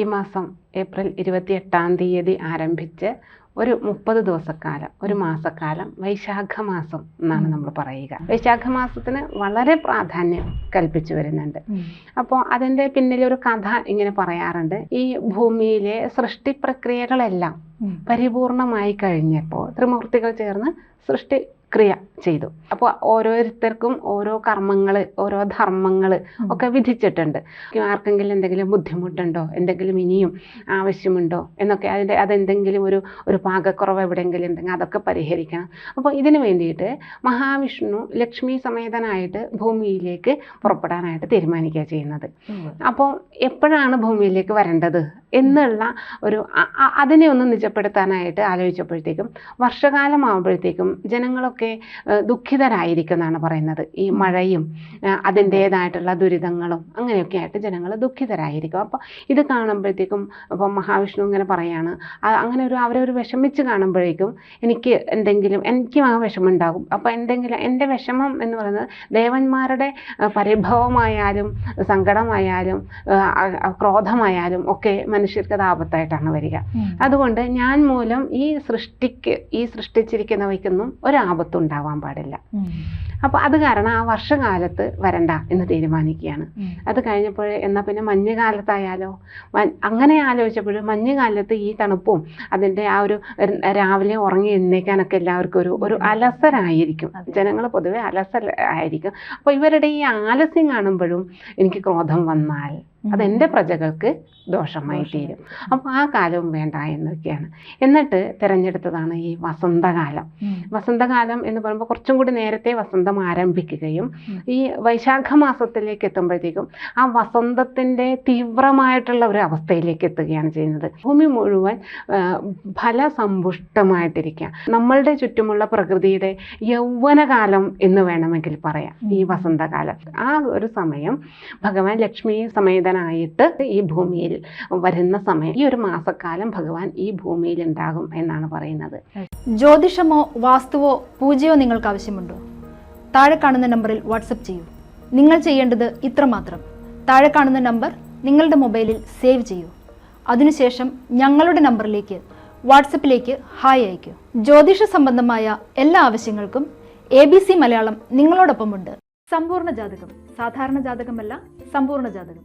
ഈ മാസം ഏപ്രിൽ ഇരുപത്തി എട്ടാം തീയതി ആരംഭിച്ച് ഒരു മുപ്പത് ദിവസക്കാലം ഒരു മാസക്കാലം വൈശാഖ മാസം എന്നാണ് നമ്മൾ പറയുക. വൈശാഖ മാസത്തിന് വളരെ പ്രാധാന്യം കൽപ്പിച്ചു വരുന്നുണ്ട്. അപ്പോൾ അതിന്റെ പിന്നിലൊരു കഥ ഇങ്ങനെ പറയാറുണ്ട്. ഈ ഭൂമിയിലെ സൃഷ്ടി പ്രക്രിയകളെല്ലാം പരിപൂർണമായി കഴിഞ്ഞപ്പോൾ ത്രിമൂർത്തികൾ ചേർന്ന് സൃഷ്ടി ക്രിയ ചെയ്തു. അപ്പോൾ ഓരോരുത്തർക്കും ഓരോ കർമ്മങ്ങൾ ഓരോ ധർമ്മങ്ങൾ ഒക്കെ വിധിച്ചിട്ടുണ്ട്. ആർക്കെങ്കിലും എന്തെങ്കിലും ബുദ്ധിമുട്ടുണ്ടോ? എന്തെങ്കിലും ഇനിയും ആവശ്യമുണ്ടോ? എന്നൊക്കെ അതിന്റെ അതെന്തെങ്കിലും ഒരു ഒരു പാകക്കുറവ് എവിടെയെങ്കിലും ഉണ്ടെങ്കിൽ അതൊക്കെ പരിഹരിക്കണം. അപ്പോൾ ഇതിന് വേണ്ടിയിട്ട് മഹാവിഷ്ണു ലക്ഷ്മി സമേതനായിട്ട് ഭൂമിയിലേക്ക് പുറപ്പെടാനായിട്ട് തീരുമാനിക്കുക ചെയ്യുന്നത്. അപ്പോൾ എപ്പോഴാണ് ഭൂമിയിലേക്ക് വരേണ്ടത്? എന്നുള്ള ഒരു അതിനെ ഒന്ന് നിജപ്പെടുത്താനായിട്ട് ആലോചിച്ചപ്പോഴത്തേക്കും വർഷകാലമാകുമ്പോഴത്തേക്കും ജനങ്ങളൊക്കെ ദുഃഖിതരായിരിക്കുന്നതാണ് പറയുന്നത്. ഈ മഴയും അതിന്റേതായിട്ടുള്ള ദുരിതങ്ങളും അങ്ങനെയൊക്കെ ആയിട്ട് ജനങ്ങൾ ദുഃഖിതരായിരിക്കും. അപ്പോൾ ഇത് കാണുമ്പോഴത്തേക്കും ഇപ്പം മഹാവിഷ്ണു ഇങ്ങനെ പറയാണ് അങ്ങനെ ഒരു അവരെ ഒരു വിഷമിച്ച് കാണുമ്പോഴേക്കും എനിക്ക് എന്തെങ്കിലും എനിക്കും ആ വിഷമം ഉണ്ടാകും അപ്പോൾ എന്തെങ്കിലും എന്റെ വിഷമം എന്ന് പറയുന്നത് ദേവന്മാരുടെ പരിഭവമായാലും സങ്കടമായാലും ക്രോധമായാലും ഒക്കെ മനുഷ്യർക്ക് അത് ആപത്തായിട്ടാണ് വരിക അതുകൊണ്ട് ഞാൻ മൂലം ഈ സൃഷ്ടിക്ക് ഈ സൃഷ്ടിച്ചിരിക്കുന്നവയ്ക്കൊന്നും ഒരാപത്തും ഉണ്ടാവാൻ പാടില്ല. അപ്പോൾ അത് കാരണം ആ വർഷകാലത്ത് വരണ്ട എന്ന് തീരുമാനിക്കുകയാണ്. അത് കഴിഞ്ഞപ്പോൾ എന്നാൽ പിന്നെ മഞ്ഞുകാലത്തായാലോ? കാലത്തായാലോ അങ്ങനെ ആലോചിച്ചപ്പോൾ മഞ്ഞുകാലത്ത് ഈ തണുപ്പും അതിന്റെ ആ ഒരു രാവിലെ ഉറങ്ങി എഴുന്നേക്കാനൊക്കെ എല്ലാവർക്കും ഒരു ഒരു അലസരായിരിക്കും. ജനങ്ങൾ പൊതുവെ അലസരായിരിക്കും അപ്പോൾ ഇവരുടെ ഈ ആലസ്യം കാണുമ്പോഴും എനിക്ക് ക്രോധം വന്നാൽ അതെന്റെ പ്രജകൾക്ക് ദോഷമായി തീരും. അപ്പോൾ ആ കാലവും വേണ്ട എന്നൊക്കെയാണ്. എന്നിട്ട് തിരഞ്ഞെടുത്തതാണ് ഈ വസന്തകാലം. വസന്തകാലം എന്ന് പറയുമ്പോൾ കുറച്ചും കൂടി നേരത്തെ വസന്തം ആരംഭിക്കുകയും ഈ വൈശാഖ മാസത്തിലേക്ക് എത്തുമ്പോഴത്തേക്കും ആ വസന്തത്തിന്റെ തീവ്രമായിട്ടുള്ള ഒരു അവസ്ഥയിലേക്ക് എത്തുകയാണ് ചെയ്യുന്നത്. ഭൂമി മുഴുവൻ ഫലസമ്പുഷ്ടമായിട്ടിരിക്കുക നമ്മളുടെ ചുറ്റുമുള്ള പ്രകൃതിയുടെ യൗവനകാലം എന്ന് വേണമെങ്കിൽ പറയാം ഈ വസന്തകാലം. ആ ഒരു സമയം ഭഗവാൻ ലക്ഷ്മി സമേതനായിട്ട് ഈ ഭൂമിയിൽ വരുന്ന സമയം ഈ ഒരു മാസക്കാലം ഭഗവാൻ ഈ ഭൂമിയിൽ ഉണ്ടാകും എന്നാണ് പറയുന്നത്. ജ്യോതിഷമോ വാസ്തുവോ പൂജയോ നിങ്ങൾക്ക് ആവശ്യമുണ്ടോ? താഴെ കാണുന്ന നമ്പറിൽ വാട്സപ്പ് ചെയ്യൂ. നിങ്ങൾ ചെയ്യേണ്ടത് ഇത്രമാത്രം താഴെ കാണുന്ന നമ്പർ നിങ്ങളുടെ മൊബൈലിൽ സേവ് ചെയ്യൂ. അതിനുശേഷം ഞങ്ങളുടെ നമ്പറിലേക്ക് വാട്സപ്പിലേക്ക് ഹായ് അയയ്ക്കൂ. ജ്യോതിഷ സംബന്ധമായ എല്ലാ ആവശ്യങ്ങൾക്കും എ ബി സി മലയാളം നിങ്ങളോടൊപ്പമുണ്ട്. സമ്പൂർണ ജാതകം സാധാരണ ജാതകമല്ല സമ്പൂർണ ജാതകം.